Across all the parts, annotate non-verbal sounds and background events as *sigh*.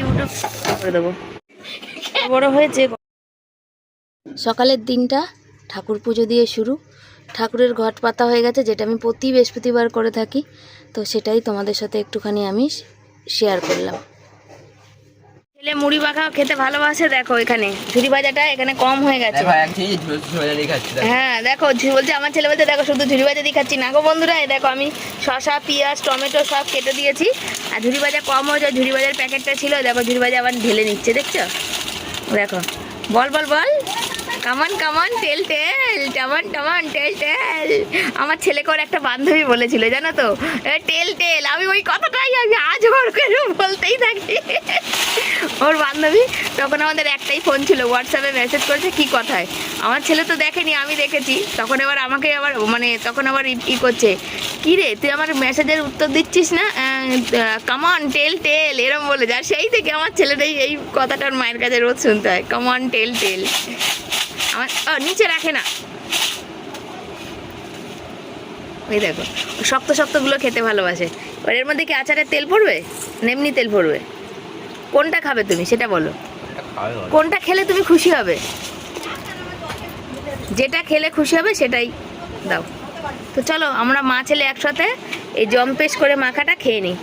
YouTube করে দেবো। বড় হয়েছে। সকালের দিনটা ঠাকুর পুজো দিয়ে শুরু। ঠাকুরের ঘট পাতা হয়ে গেছে যেটা আমি প্রতি বৃহস্পতিবার করে থাকি। তো সেটাই তোমাদের সাথে একটুখানি আমি শেয়ার করলাম। ছেলে মুড়ি মাখা খেতে ভালোবাসে দেখো এখানে। ঝুড়ি ভাজাটা এখানে কম হয়ে গেছে। হ্যাঁ দেখো বলছে আমার ছেলে বলছে দেখো শুধু ঝুড়ি ভাজা দিয়ে খাচ্ছি না গো বন্ধুরা দেখো আমি শসা পেঁয়াজ টমেটো সব কেটে দিয়েছি। আর ঝুড়ি ভাজা কম হয়েছে ঝুড়ি ভাজার প্যাকেটটা ছিল দেখো ঝুড়ি ভাজা আবার ঢেলে নিচ্ছে দেখছ? দেখো বল বল বল। কামান কামান টেল টেল টামান টামান টেল টেল আমার ছেলেকে ওর একটা বান্ধবী বলেছিল, জানো তো? টেল তেল আমি ওই কথাটাই আমি আজ ওর করে বলতেই থাকি? ওর বান্ধবী তখন আমাদের একটাই ফোন ছিল হোয়াটসঅ্যাপে মেসেজ করেছে, কি কথায়? আমার ছেলে তো দেখেনি, আমি দেখেছি। তখন এবার আমাকে আবার মানে তখন আবার ই- করছে, কি রে, তুই আমার মেসেজের উত্তর দিচ্ছিস না? কামন টেল টেল এরম বলে যা সেই থেকে আমার ছেলেটাই এই কথাটা ওর মায়ের কাছে রোজ শুনতে হয় কামন টেল টেল আমার ও নিচে রাখে না। ওই দেখো শক্ত শক্তগুলো খেতে ভালোবাসে। এবার এর মধ্যে কি আচারের তেল পড়বে? নেমনি তেল পড়বে? কোনটা খাবে তুমি সেটা বলো। কোনটা খেলে তুমি খুশি হবে? যেটা খেলে খুশি হবে সেটাই দাও। তো চলো আমরা মা ছেলে একসাথে এই জম্পেশ করে মাখাটা খেয়ে নিই।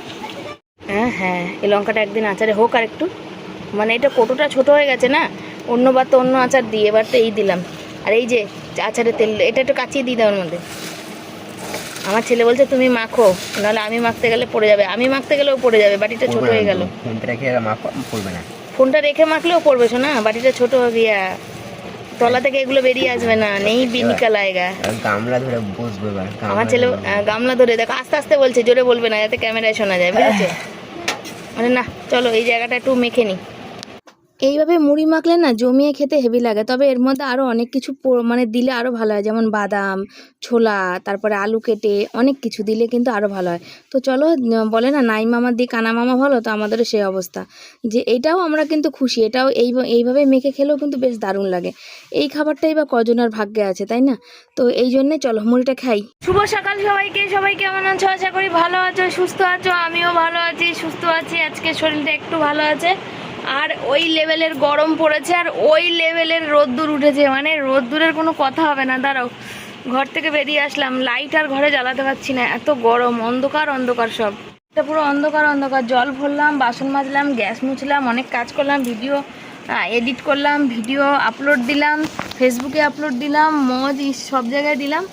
হ্যাঁ হ্যাঁ এই লঙ্কাটা একদিন আচারে হোক আর একটু মানে এটা কতটা ছোট হয়ে গেছে না? অন্যবার তো অন্য আচার দিই এবার তো এই দিলাম। আর এই যে আচারের তেল এটা একটু কাচিয়ে দিই দাও ওর মধ্যে। আমার ছেলে বলছে তুমি মাখো নাহলে আমি মাখতে গেলে পড়ে যাবে। আমি মাখতে গেলেও পড়ে যাবে বাটিটা ছোট হয়ে গেল। পড়বে না। ফোনটা রেখে মাখলেও পড়বে শোনা? বাটিটা ছোট হবে গিয়া তলা থেকে এগুলো বেরিয়ে আসবে না নেই বিনিকা লায়গা। গামলা ধরে বসবে আমার ছেলে গামলা ধরে দেখো আস্তে আস্তে বলছে জোরে বলবে না যাতে ক্যামেরায় শোনা যায় বুঝেছ? *laughs* মানে না চলো এই জায়গাটা একটু মেখে নিই এইভাবে মুড়ি মাখলে না জমিয়ে খেতে হেভি লাগে। তবে এর মধ্যে আরও অনেক কিছু মানে দিলে আরও ভালো হয়। যেমন বাদাম, ছোলা, তারপরে আলু কেটে অনেক কিছু দিলে কিন্তু আরও ভালো হয়। তো চলো বলে না নাই মামার দিক কানা মামা ভালো, তো আমাদেরও সেই অবস্থা। যে এটাও আমরা কিন্তু খুশি, এটাও এই, এইভাবে মেখে খেলেও কিন্তু বেশ দারুণ লাগে। এই খাবারটাই বা কজনের ভাগ্যে আছে, তাই না? তো এই জন্যে চলো, মুড়িটা খাই। শুভ সকাল সবাইকে, সবাই কেমন আছো? আশা করি ভালো আছো, সুস্থ আছো, আমিও ভালো আছি, সুস্থ আছি, আজকে শরীরটা একটু ভালো আছে। আর ওই লেভেলের গরম পড়েছে আর ওই লেভেলের রোদ্দুর উঠেছে। মানে রোদ্দুরের কোনো কথা হবে না, দাঁড়াও। ঘর থেকে বেরিয়ে আসলাম লাইট আর ঘরে জ্বালাতে পারছি না, এত গরম, অন্ধকার অন্ধকার সব। এটা পুরো অন্ধকার অন্ধকার, জল ভরলাম, বাসন মাজলাম, গ্যাস মুছলাম, অনেক কাজ করলাম ভিডিও এডিট করলাম ভিডিও আপলোড দিলাম ফেসবুকে আপলোড দিলাম, মজ, সব জায়গায় দিলাম।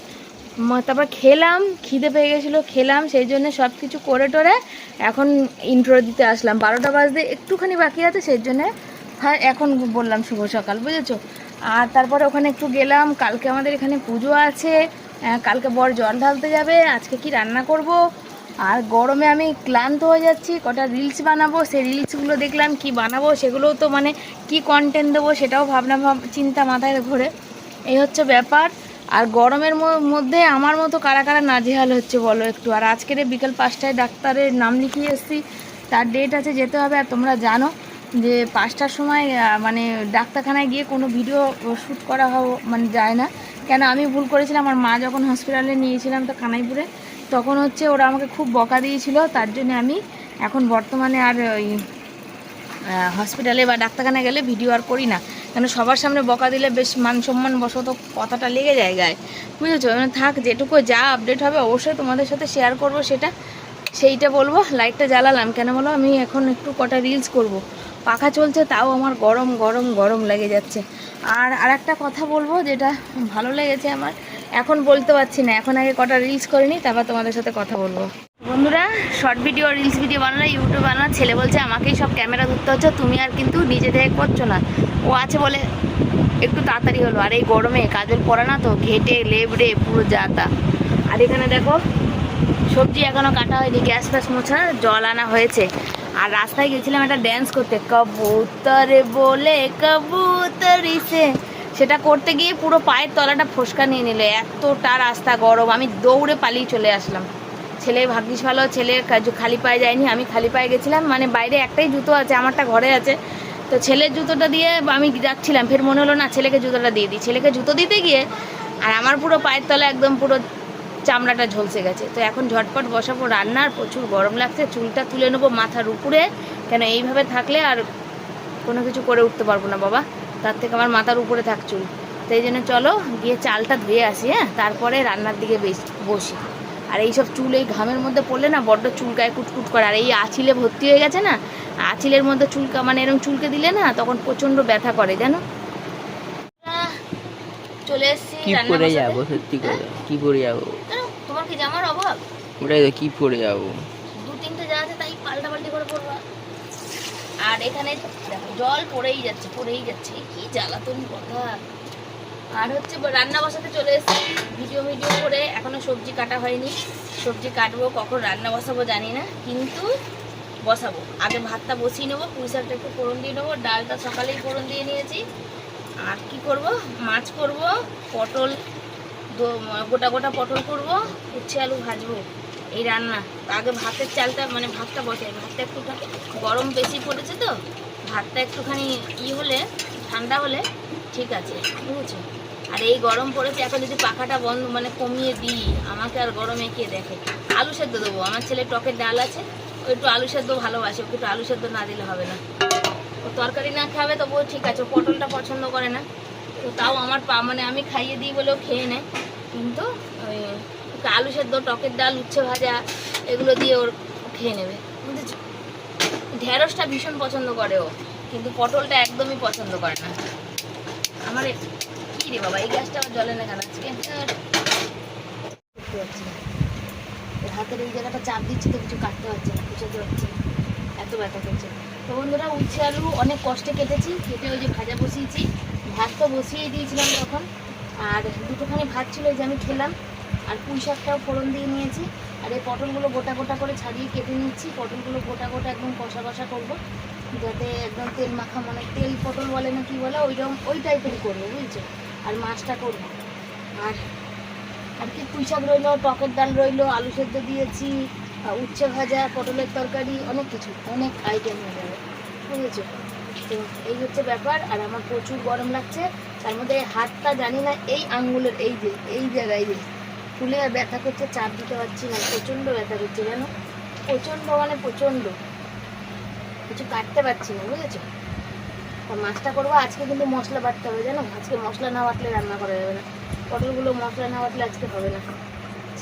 তারপর খেলাম, খিদে পেয়ে গেছিল, খেলাম, সেই জন্য সব কিছু করে টোরে এখন ইন্ট্রো দিতে আসলাম। বারোটা বাজতে একটুখানি বাকি আছে, সেই জন্যে হ্যাঁ এখন বললাম শুভ সকাল, বুঝেছ? আর তারপরে ওখানে একটু গেলাম, কালকে আমাদের এখানে পুজো আছে কালকে বর জল ঢালতে যাবে, আজকে কি রান্না করব? আর গরমে আমি ক্লান্ত হয়ে যাচ্ছি, কটা রিলস বানাবো, সেই রিলসগুলো দেখলাম কি বানাবো, সেগুলোও তো মানে কি কন্টেন্ট দেবো সেটাও ভাবনা ভাব চিন্তা মাথায় ঘোরে। এই হচ্ছে ব্যাপার। আর গরমের মধ্যে আমার মতো কারা কারা নাজেহাল হচ্ছে বলো একটু। আর আজকের বিকেল পাঁচটায় ডাক্তারের নাম লিখিয়ে এসেছি, তার ডেট আছে যেতে হবে, আর তোমরা জানো যে পাঁচটার সময় মানে ডাক্তারখানায় গিয়ে কোনো ভিডিও শ্যুট করা মানে যায় না। কেন আমি ভুল করেছিলাম, আমার মা যখন হসপিটালে নিয়েছিলাম তো কানাইপুরে, তখন হচ্ছে ওরা আমাকে খুব বকা দিয়েছিল, তার জন্য আমি এখন বর্তমানে আর ওই হসপিটালে বা ডাক্তারখানায় গেলে ভিডিও আর করি না। কেন সবার সামনে বকা দিলে বেশ মান সম্মান বশত কথাটা লেগে যায় গায়ে। বুঝেছ? মানে থাক, যেটুকু যা আপডেট হবে অবশ্যই তোমাদের সাথে শেয়ার করব সেটা। সেইটা বলব লাইটটা জ্বালালাম। কেন বলো? আমি এখন একটু কটা রিলস করব। পাখা চলছে, তাও আমার গরম গরম গরম লেগে যাচ্ছে। আর আর একটা কথা বলব যেটা ভালো লেগেছে আমার, এখন বলতে পারছি না। এখন আগে কটা রিলস করিনি, তারপর তোমাদের সাথে কথা বলব। শর্ট ভিডিও রিলস ভিডিও বানালে ইউটিউব বানানো ছেলে বলছে, আমাকেই সব ক্যামেরা ধরতে হচ্ছে, তুমি আর কিন্তু নিজে থেকে করছ না। ও আছে বলে একটু তাড়াতাড়ি হলো। আর এই গরমে কাজল পড়া না তো, ঘেটে, লেবড়ে, পুরো যাতা। আর এখানে দেখো, সবজি এখনও কাটা হয়নি, গ্যাস ফ্যাস মোছা, জল আনা হয়েছে। আর রাস্তায় গেছিলাম একটা ড্যান্স করতে, কবুতরে বলে কবুতরি সে। সেটা করতে গিয়ে পুরো পায়ের তলাটা ফসকা নিয়ে নিল, এতটা রাস্তা গরম, আমি দৌড়ে পালিয়ে চলে আসলাম। ছেলে ভাগ্যিস ভালো, ছেলে খালি পায়ে যায়নি, আমি খালি পায়ে গেছিলাম মানে বাইরে একটাই জুতো আছে, আমারটা ঘরে আছে। তো ছেলের জুতোটা দিয়ে আমি যাচ্ছিলাম, ফের মনে হলো না ছেলেকে জুতোটা দিয়ে দিই। ছেলেকে জুতো দিতে গিয়ে আর আমার পুরো পায়ের তলা একদম পুরো চামড়াটা ঝলসে গেছে। তো এখন ঝটপট বসাবো রান্নার, প্রচুর গরম লাগছে, চুলটা তুলে নেব মাথার উপরে, কেন এইভাবে থাকলে আর কোনো কিছু করে উঠতে পারব না বাবা। তার থেকে আমার মাথার উপরে থাক চুল। তো এই জন্য চলো গিয়ে চালটা ধুয়ে আসি হ্যাঁ? তারপরে রান্নার দিকে বেশ বসি। আর এইসব চুল এই ঘামের মধ্যে পড়লে না বড্ড চুলকায় কুটকুট করে। আর এই আঁচিলে ভর্তি হয়ে গেছে না আঁচিলের মধ্যে চুলকা মানে এরকম চুলকে দিলে না তখন প্রচণ্ড ব্যথা করে জানো? চলে এসছি কি পরে বসাতে। যাব সত্যি করে? কি পরে যাব? তোমার কি জামার অভাব? ওটাই তো কি পরে যাব? দু তিনটে যা আছে তাই পাল্টা পাল্টি করে আর এখানে জল পড়েই যাচ্ছে পড়েই যাচ্ছে কি জ্বালাতন কথা। আর হচ্ছে রান্না বসাতে চলে এসেছি। ভিডিও ভিডিও করে এখনও সবজি কাটা হয়নি। সবজি কাটবো, কখন রান্না বসাবো জানি না, কিন্তু বসাবো। আগে ভাতটা বসিয়ে নেব, পুঁই শাকটা একটু ফোড়ন দিয়ে নেব, ডালটা সকালেই ফোড়ন দিয়ে নিয়েছি। আর কি করব? মাছ করব, পটল গোটা গোটা পটল করব, উচ্ছে আলু ভাজবো, এই রান্না। আগে ভাতের চালটা মানে ভাতটা বসাই ভাতটা একটু গরম বেশি পড়েছে তো, ভাতটা একটুখানি ই হলে, ঠান্ডা হলে ঠিক আছে, বুঝেছ? আর এই গরম পড়েছে, এখন যদি পাখাটা বন্ধ মানে কমিয়ে দিই, আমাকে আর গরমে কে দেখে? আলু সেদ্ধ দেবো, আমার ছেলে টকের ডাল আছে, ও একটু আলু সেদ্ধ ভালোবাসে, ওকে একটু আলু সেদ্ধ না দিলে হবে না। ও তরকারি না খাবে, তবুও ঠিক আছে পটলটা পছন্দ করে না। তো তাও আমার পা মানে আমি খাইয়ে দিই বলেও খেয়ে নেয়। কিন্তু, ওই আলু সেদ্ধ, টকের ডাল, উচ্ছে ভাজা, এগুলো দিয়ে ওর খেয়ে নেবে। বুঝেছ? ঢেঁড়সটা ভীষণ পছন্দ করে ও, কিন্তু পটলটা একদমই পছন্দ করে না। আমার বাবা? এই গ্যাসটা জলে না কেন? আজকে হাতের এই জায়গাটা চাপ দিচ্ছি তো কিছু কাটতে পারছে না পারছে না। এত ব্যথা করছে। তো বন্ধুরা, উচ্ছে আলু অনেক কষ্টে কেটেছি, কেটে ওই যে ভাজা বসিয়েছি। ভাত তো বসিয়ে দিয়েছিলাম তখন। আর দুটোখানি ভাত ছিল যে আমি খেলাম। আর পুঁই শাকটাও ফোড়ন দিয়ে নিয়েছি। আর এই পটলগুলো গোটা গোটা করে ছাড়িয়ে কেটে নিচ্ছি। পটলগুলো গোটা গোটা একদম কষা কষা করব। যাতে একদম তেল মাখা মানে তেল পটল বলে না কি বলে, ওইরকম ওই টাইপেরই করব, বুঝছ? আর মাছটা করব। আর আর কি পুঁই শাক রইল, টকের ডাল রইল, আলু সেদ্ধ দিয়েছি উচ্ছে ভাজা, পটলের তরকারি, অনেক কিছু, অনেক আইটেম হয়ে যাবে, বুঝেছ? তো এই হচ্ছে ব্যাপার, আর আমার প্রচুর গরম লাগছে, তার মধ্যে এই হাতটা জানি না, এই আঙ্গুলের, এই যে, এই জায়গায় যে ফুলে ব্যথা করছে, চাপ দিতে পারছি না, প্রচণ্ড ব্যথা করছে জানো? প্রচণ্ড মানে প্রচণ্ড, কিছু কাটতে পারছি না, বুঝেছ? তা মাছটা করব। আজকে কিন্তু মশলা বাটতে হবে, জানো? আজকে মশলা না বাটলে রান্না করা যাবে না। পটলগুলো মশলা না বাটলে আজকে হবে না।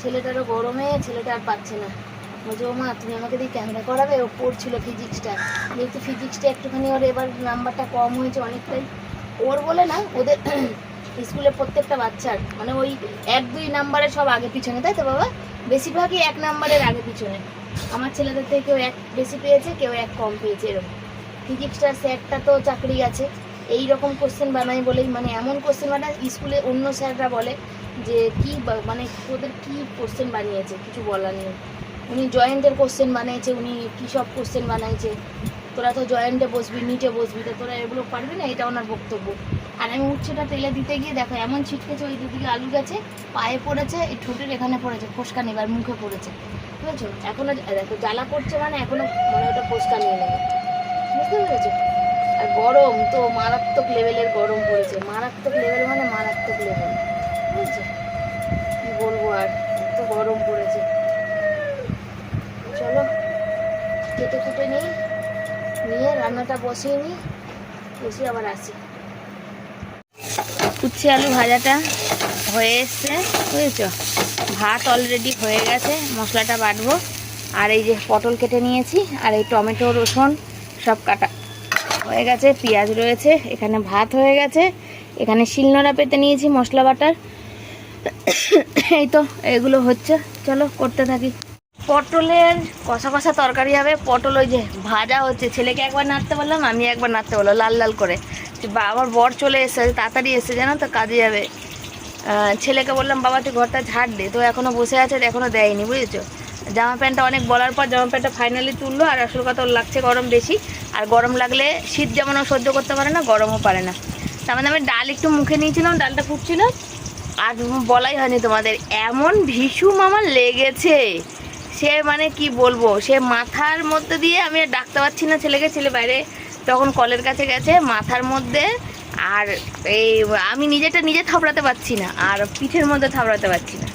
ছেলেটারও গরমে, ছেলেটা আর পাচ্ছে না। বলছে ও মা তুমি আমাকে দিয়ে ক্যামেরা করাবে? ও পড়ছিল ফিজিক্সটা। যেহেতু ফিজিক্সটা একটুখানি ওর এবার নাম্বারটা কম হয়েছে অনেকটাই। ওর বলে না, ওদের *clears throat* স্কুলে প্রত্যেকটা বাচ্চার মানে ওই এক দুই নাম্বারে সব আগে পিছনে, তাই তো বাবা? বেশিরভাগই এক নাম্বারের আগে পিছনে। আমার ছেলেদের থেকে কেউ এক বেশি পেয়েছে, কেউ এক কম পেয়েছে, এরকম। ফিজিক্সটার স্যারটা তো চাকরি আছে। এই রকম কোশ্চেন বানাই বলেই মানে এমন কোশ্চেন বানায় স্কুলে অন্য স্যাররা বলে যে, কি মানে ওদের কি কোশ্চেন বানিয়েছে? কিছু বলার নেই। উনি জয়েন্টের কোশ্চেন বানিয়েছে উনি কী সব কোশ্চেন বানাইছে। তোরা তো জয়েন্টে বসবি নিচে বসবি, তো তোরা এগুলো পারবি না? এটা ওনার বক্তব্য। আর আমি উচ্ছেটা তেলে দিতে গিয়ে দেখো, এমন ছিটকেছে, ওই দুদিকে আলু গেছে, পায়ে পড়েছে, এই ঠোঁটের এখানে পড়েছে, ফোসকা নেবার মুখে পড়েছে। বুঝেছ? এখনও দেখো, জ্বালা করছে মানে এখনও মানে ওটা ফোসকা নিয়ে নেবে। বুঝতে পেরেছ আর গরম তো মারাত্মক লেভেলের গরম পড়েছে। মারাত্মক লেভেল মানে মারাত্মক লেভেল বুঝছ? কি বলব আর? এত গরম পড়েছে। চলো কেটে কুটে নিই। নিয়ে রান্নাটা বসিয়ে নিই বসিয়ে আবার আসি। উচ্ছে আলু ভাজাটা হয়ে এসছে, বুঝেছ? ভাত অলরেডি হয়ে গেছে, মশলাটা বাটবো। আর এই যে পটল কেটে নিয়েছি, আর এই টমেটো রসুন সব কাটা। হয়ে গেছে, পেঁয়াজ রয়েছে, এখানে ভাত হয়ে গেছে। এখানে শিলনোড়া পেতে নিয়েছি মশলা বাটার। এই তো, এগুলো হচ্ছে। চলো, করতে থাকি। পটলের কষা কষা তরকারি হবে। পটল ওই যে ভাজা হচ্ছে। ছেলেকে একবার নাড়তে বললাম, আমি একবার নাড়তে বললাম, লাল লাল করে। বা, আমার বর চলে এসে তাড়াতাড়ি এসে জানো তো, কাজে যাবে। ছেলেকে বললাম, বাবা, তুই ঘরটা ঝাড় দে। তো এখনও বসে আছে এখনও দেয়নি, বুঝেছ? জামা প্যান্টটা অনেক বলার পর জামা প্যান্টটা ফাইনালি তুললো, আর আসল কথা ওর লাগছে গরম বেশি। আর গরম লাগলে শীত যেমন ও সহ্য করতে পারে না, গরমও পারে না। তার মধ্যে আমি ডাল একটু মুখে নিয়েছিলাম, ডালটা ফুটছিল। আর বলাই হয়নি তোমাদের, এমন ভীষণ আমার লেগেছে। সে মানে কি বলব, সে মাথার মধ্যে দিয়ে আমি আর ডাকতে পারছি না ছেলেকে, ছেলে বাইরে তখন কলের কাছে গেছে মাথার মধ্যে। আর এই, আমি নিজেটা নিজে থাবড়াতে পারছি না, আর পিঠের মধ্যে থাবড়াতে পারছি না।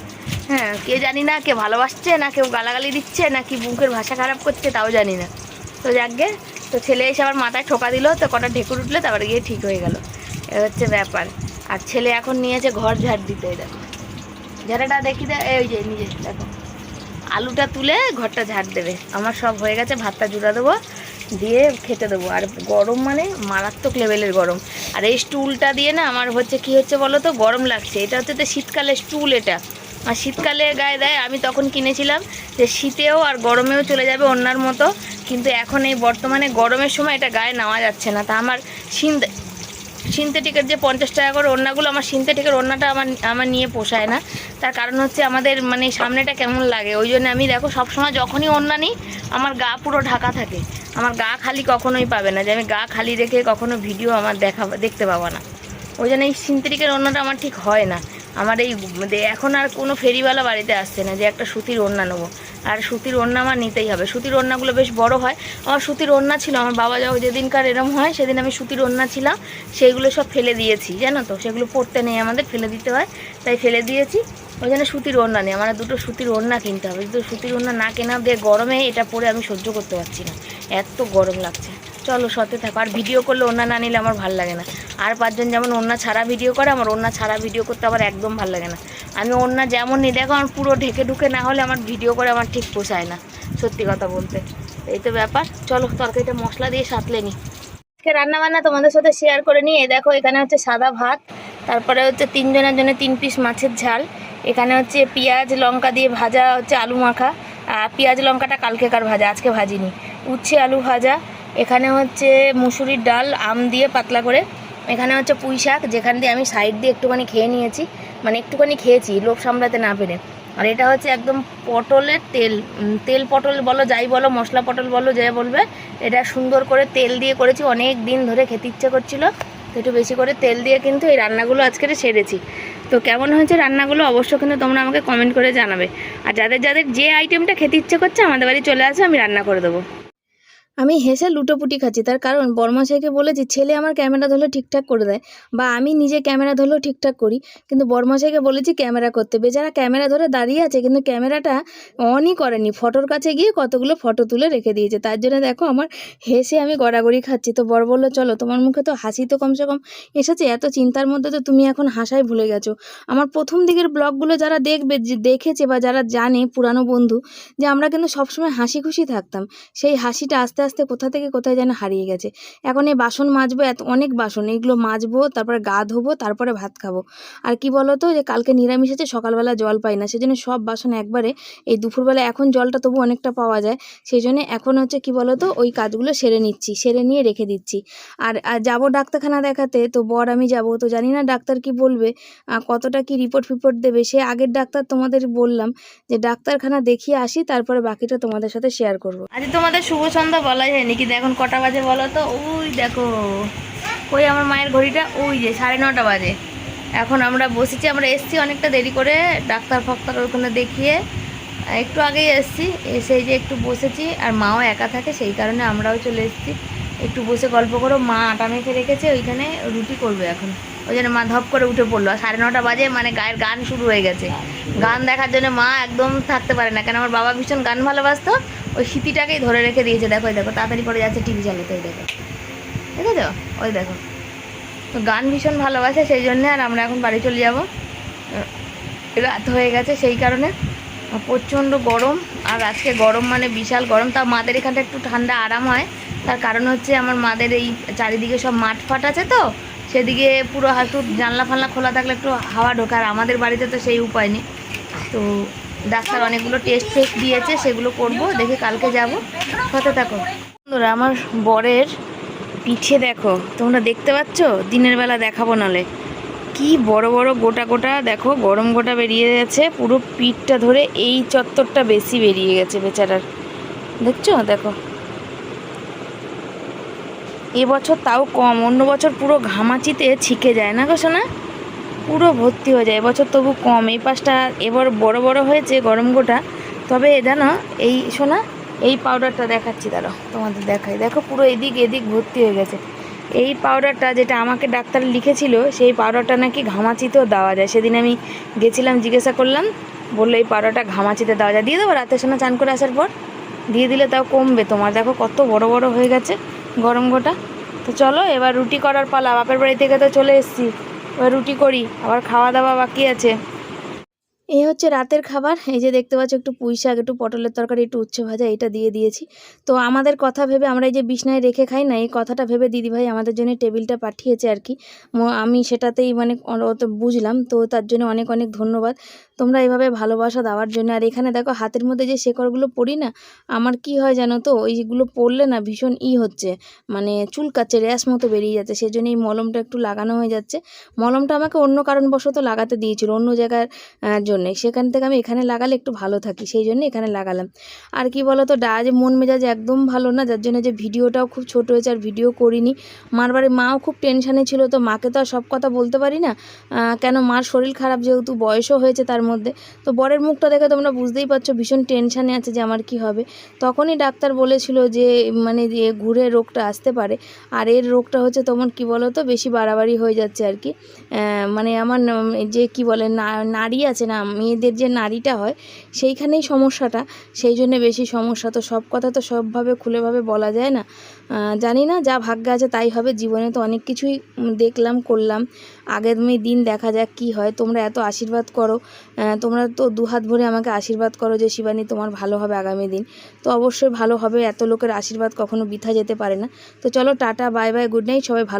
হ্যাঁ কে জানি না, কে ভালোবাসছে, না কেউ গালাগালি দিচ্ছে, না কি বুকের ভাষা খারাপ করছে, তাও জানি না। তো যাকগে তো ছেলে এসে আবার মাথায় ঠোকা দিল, তো কটা ঢেকুর উঠলে, তারপরে গিয়ে ঠিক হয়ে গেল। এ হচ্ছে ব্যাপার। আর ছেলে এখন নিয়েছে ঘর ঝাড় দিতে দেখো। ঝাড়াটা দেখি দে, এই যে নিজে দেখো। আলুটা তুলে ঘরটা ঝাড় দেবে। আমার সব হয়ে গেছে, ভাতটা জুড়া দেবো, দিয়ে খেতে দেবো। আর গরম মানে মারাত্মক লেভেলের গরম। আর এই স্টুলটা দিয়ে না, আমার হচ্ছে কি হচ্ছে বলো তো, গরম লাগছে। এটা হচ্ছে তো শীতকালের স্টুল এটা। আর শীতকালে গায়ে দেয়, আমি তখন কিনেছিলাম যে শীতেও আর গরমেও চলে যাবে অন্যার মতো, কিন্তু এখন এই বর্তমানে গরমের সময় এটা গায়ে নেওয়া যাচ্ছে না। তা আমার সিন্ধে সিনথেটিকের যে পঞ্চাশ টাকা করে ওড়নাগুলো, আমার সিনথেটিকের ওড়নাটা আমার আমার নিয়ে পোষায় না। তার কারণ হচ্ছে আমাদের মানে সামনেটা কেমন লাগে, ওই জন্য আমি দেখো সবসময় যখনই ওড়না নিই, আমার গা পুরো ঢাকা থাকে। আমার গা খালি কখনোই পাবে না, যে আমি গা খালি রেখে কখনো ভিডিও আমার দেখা দেখতে পাবো না। ওই জন্য এই সিনথেটিকের ওড়নাটা আমার ঠিক হয় না। আমার এই দে- এখন আর কোনো ফেরিওয়ালা বাড়িতে আসছে না যে একটা সুতির ওড়না নেব। আর সুতির ওড়না আমার নিতেই হবে। সুতির ওড়নাগুলো বেশ বড় হয়। আমার সুতির ওড়না ছিল, আমার বাবা যাও যেদিনকার এরম হয়, সেদিন আমি সুতির ওড়না ছিলাম। সেইগুলো সব ফেলে দিয়েছি, জানো তো? সেগুলো পরতে নেই আমাদের, ফেলে দিতে হয়। তাই ফেলে দিয়েছি। ওই জন্য সুতির ওড়না নেই। আমার দুটো সুতির ওড়না কিনতে হবে। দুটো সুতির ওড়না না কেনা দিয়ে গরমে এটা পরে আমি সহ্য করতে পারছি না। এত গরম লাগছে। চলো সতে থাকো, আর ভিডিও করলে ওড়না না নিলে আমার ভালো লাগে না। আর পাঁচজন যেমন ওড়না ছাড়া ভিডিও করে, আমার ওড়না ছাড়া ভিডিও করতে আমার একদম ভালো লাগে না। আমি ওড়না যেমন নিই, দেখো আমার পুরো ঢেকে ঢুকে না হলে আমার ভিডিও করে আমার ঠিক পোষায় না, সত্যি কথা বলতে। এই তো ব্যাপার, চলো তরকারিটা মশলা দিয়ে সাঁতলে নিই আজকে রান্না বান্না তোমাদের সাথে শেয়ার করে নিই। এই দেখো, এখানে হচ্ছে সাদা ভাত, তারপরে হচ্ছে তিনজনের জন্য তিন পিস মাছের ঝাল। এখানে হচ্ছে পেঁয়াজ, লঙ্কা দিয়ে ভাজা হচ্ছে আলু মাখা। আর পেঁয়াজ, লঙ্কাটা কালকেকার ভাজা, আজকে ভাজিনি। উচ্ছে আলু ভাজা এখানে হচ্ছে মুসুরির ডাল, আম দিয়ে পাতলা করে। এখানে হচ্ছে পুঁই শাক, যেখান দিয়ে আমি সাইড দিয়ে একটুখানি খেয়ে নিয়েছি। মানে একটুখানি খেয়েছি, লোভ সামলাতে না পেরে। আর এটা হচ্ছে একদম পটলের তেল। তেল পটল বলো, যাই বলো, মশলা পটল বলো যাই বলবে, এটা সুন্দর করে তেল দিয়ে করেছি। অনেক দিন ধরে খেতে ইচ্ছে করছিল, তো একটু বেশি করে তেল দিয়ে কিন্তু এই রান্নাগুলো আজকে সেরেছি। তো কেমন হয়েছে রান্নাগুলো অবশ্য কিন্তু তোমরা আমাকে কমেন্ট করে জানাবে। আর যাদের যাদের যে আইটেমটা খেতে ইচ্ছে করছে, আমাদের বাড়ি চলে আসে, আমি রান্না করে দেবো। আমি হেসে লুটোপুটি খাচ্ছি। তার কারণ বর্মাশাইকে বলেছি ছেলে আমার ক্যামেরা ধরলে ঠিকঠাক করে দেয় বা আমি নিজে ক্যামেরা ধরলেও ঠিকঠাক করি। কিন্তু বর্মাশাইকে বলেছি ক্যামেরা করতে। বেচারা ক্যামেরা ধরে দাঁড়িয়ে আছে, কিন্তু ক্যামেরাটা অনই করেনি। ফটোর কাছে গিয়ে কতগুলো ফটো তুলে রেখে দিয়েছে। তার জন্য দেখো আমার হেসে আমি গড়াগড়ি খাচ্ছি। তো বর বলল, চলো, তোমার মুখে তো হাসি তো কমসে কম এসেছে। এত চিন্তার মধ্যে তো তুমি এখন হাসাই ভুলে গেছো। আমার প্রথম দিকের ব্লগগুলো যারা দেখবে দেখেছে বা যারা জানে, পুরানো বন্ধু, যে আমরা কিন্তু সবসময় হাসি খুশি থাকতাম। সেই হাসিটা আস্তে আস্তে কোথা থেকে কোথায় যেন হারিয়ে গেছে। এখন এই বাসন মাজবো, এত অনেক বাসন, এগুলো মাজবো, তারপরে গা ধোবো, তারপরে ভাত খাব। আর কি বলো তো যে কালকে নিরামিষ আছে, সকালবেলা জল পাই না, সেজন্য সব বাসন একবারে এই দুপুরবেলা এখন জলটা তবু অনেকটা পাওয়া যায় সেই জন্য এখন হচ্ছে কি বলো তো ওই কাজগুলো সেরে নিচ্ছি, সেরে নিয়ে রেখে দিচ্ছি। আর আর যাব ডাক্তারখানা দেখাতে, তো বর আমি যাব, তো জানি না ডাক্তার কি বলবে কতটা কি রিপোর্ট ফিপোর্ট দেবে, সে আগের ডাক্তার তোমাদের বললাম, যে ডাক্তারখানা দেখিয়ে আসি, তারপরে বাকিটা তোমাদের সাথে শেয়ার করব। আজ তোমাদের শুভ সন্ধ্যা বলা যায়নি কিন্তু এখন কটা বাজে বলো তো? ওই দেখো। ওই আমার মায়ের ঘড়িটা, ওই যে সাড়ে নটা বাজে। এখন আমরা বসেছি, আমরা এসছি অনেকটা দেরি করে ডাক্তার ফাক্তার ওখানে দেখিয়ে। একটু আগেই এসছি, এসে যে একটু বসেছি, আর মাও একা থাকে, সেই কারণে আমরাও চলে এসেছি। একটু বসে গল্প করো। মা আটা মেখে রেখেছে, ওইখানে রুটি করবে এখন। ওই জন্য মা ধপ করে উঠে পড়ল। আর সাড়ে নটা বাজে মানে গায়ের গান শুরু হয়ে গেছে। গান দেখার জন্য মা একদম থাকতে পারে না। কেন আমার বাবা ভীষণ গান ভালোবাসতো। ওই স্মৃতিটাকেই ধরে রেখে দিয়েছে, দেখো দেখো, তাড়াতাড়ি করে যাচ্ছে টিভি চালাতে ওই দেখো। দেখেছ? ওই দেখো। তো গান ভীষণ ভালোবাসে সেই জন্যে আর আমরা এখন বাড়ি চলে যাব। রাত হয়ে গেছে সেই কারণে। প্রচণ্ড গরম আর আজকে গরম মানে বিশাল গরম। তা মাদের এখানটা একটু ঠান্ডা আরাম হয়। তার কারণ হচ্ছে আমার মাদের এই চারিদিকে সব মাঠ ফাট আছে তো। সেদিকে পুরো হাঁটু জানলা ফানলা খোলা থাকলে একটু হাওয়া ঢোকার, আমাদের বাড়িতে তো সেই উপায় নেই। তো ডাক্তার অনেকগুলো টেস্ট ফেস্ট দিয়েছে, সেগুলো করব, দেখে কালকে যাব। কত থাকো। বন্ধুরা, আমার বরের পিঠে দেখো, তোমরা দেখতে পাচ্ছ? দিনের বেলা দেখাবো নালে। কি বড় বড় গোটা গোটা, দেখো, গরম গোটা বেরিয়ে গেছে, পুরো পিঠটা ধরে এই চত্বরটা বেশি বেরিয়ে গেছে বেচারার। দেখছ? দেখো। এবছর তাও কম, অন্য বছর পুরো ঘামাচিতে ছিকে যায়, না গো শোনা পুরো ভর্তি হয়ে যায়, এবছর তবু কম, এই পাশটা এবার বড় বড় হয়েছে গরম গোটা। তবে এ জানো, এই শোনা এই পাউডারটা দেখাচ্ছি, দাঁড়াও, তোমাদের দেখাই। দেখো পুরো এদিক এদিক ভর্তি হয়ে গেছে। এই পাউডারটা যেটা আমাকে ডাক্তার লিখেছিল, সেই পাউডারটা নাকি ঘামাচিতেও দেওয়া যায়। সেদিন আমি গেছিলাম, জিজ্ঞাসা করলাম, বলল এই পাউডারটা ঘামাচিতে দেওয়া যায়। দিয়ে দেবো রাতের সময় চান করে আসার পর? দিয়ে দিলে তাও কমবে। তোমার দেখো কত বড় বড় হয়ে গেছে। গরম গোটা। তো চলো, এবার রুটি করার পালা। বাপের বাড়ি থেকে তো চলে এসেছি। এবার রুটি করি, আবার খাওয়া দাওয়া বাকি আছে। এই হচ্ছে রাতের খাবার। এই যে দেখতে পাচ্ছ, একটু পুঁই শাক, একটু পটলের তরকারি, একটু উচ্ছে ভাজা, এটা দিয়ে দিয়েছি। তো আমাদের কথা ভেবে, আমরা এই যে বিছনায় রেখে খাই না, এই কথাটা ভেবে দিদিভাই আমাদের জন্য টেবিলটা পাঠিয়েছে আর কি। আমি সেটাতেই মানে অত বুঝলাম, তো তার জন্য অনেক অনেক ধন্যবাদ। তোমরা এইভাবে ভালোবাসা দেওয়ার জন্য। আর এখানে দেখো, হাতের মধ্যে যে শেকড়গুলো পড়ি না, আমার কি হয় জানো তো? ওইগুলো পড়লে না ভীষণ ই হচ্ছে। মানে চুলকাচ্ছে, র্যাশ মতো বেরিয়ে যাচ্ছে। সেই জন্য এই মলমটা একটু লাগানো হয়ে যাচ্ছে। মলমটা আমাকে অন্য কারণবশত লাগাতে দিয়েছিল, অন্য জায়গার জন্যে। সেখান থেকে আমি এখানে লাগালে একটু ভালো থাকি, সেই জন্য এখানে লাগালাম। আর কি বলো তো ডাজ মন মেজাজ একদম ভালো না, যার জন্য যে ভিডিওটাও খুব ছোট হয়েছে, আর ভিডিও করিনি। মার বাড়ি মাও খুব টেনশানে ছিল, তো মাকে তো আর সব কথা বলতে পারি না। কেন মার শরীর খারাপ যেহেতু বয়সও হয়েছে, তার মধ্যে। তো বরের মুখটা দেখে তোমরা বুঝতেই পারছ, ভীষণ টেনশানে আছে যে আমার কি হবে। তখনই ডাক্তার বলেছিল যে মানে যে ঘুরে রোগটা আসতে পারে। আর এর রোগটা হচ্ছে তোমার কি বলো তো বেশি বাড়াবাড়ি হয়ে যাচ্ছে আর কি। মানে আমার যে কি বলে নারী আছে না, মেয়েদের যে নারীটা হয়, সেইখানেই সমস্যাটা। সেই জন্য বেশি সমস্যা। তো সব কথা তো সবভাবে খুলেভাবে বলা যায় না। জানি না, যা ভাগ্য আছে তাই হবে। জীবনে তো অনেক কিছুই দেখলাম, করলাম। আগামী দিন দেখা যাক কি হয়। তোমরা এত আশীর্বাদ করো তোমরা তো দুহাত ভরে আমাকে আশীর্বাদ করো যে, শিবানী, তোমার ভালো হবে আগামী দিন। তো অবশ্যই ভালো হবে, এত লোকের আশীর্বাদ কখনো বৃথা যেতে পারে না। তো চলো, tata, bye bye, good night, সবাই ভালো